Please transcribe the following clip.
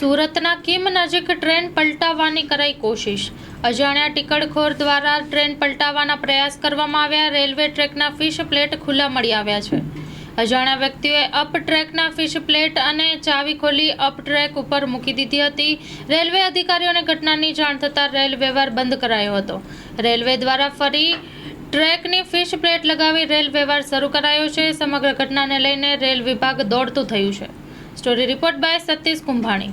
સુરતના કિમ નજીક ટ્રેન પલટાવવાની કરાઈ કોશિશ. અજાણ્યા ટિકટખોર દ્વારા ટ્રેન પલટાવવાના પ્રયાસ કરવામાં આવ્યા. રેલવે ટ્રેકના ફિશ પ્લેટ ખુલ્લા મળી આવ્યા છે. અજાણ્યા વ્યક્તિઓએ અપ ટ્રેકના ફિશ પ્લેટ અને ચાવી ખોલી અપ ટ્રેક ઉપર મૂકી દીધી હતી. રેલવે અધિકારીઓને ઘટનાની જાણ થતાં રેલ વ્યવહાર બંધ કરાયો હતો. રેલવે દ્વારા ફરી ટ્રેકની ફિશ પ્લેટ લગાવી રેલ વ્યવહાર શરૂ કરાયો છે. સમગ્ર ઘટનાને લઈને રેલ વિભાગ દોડતું થયું છે. Story report by Satish Kumbhani.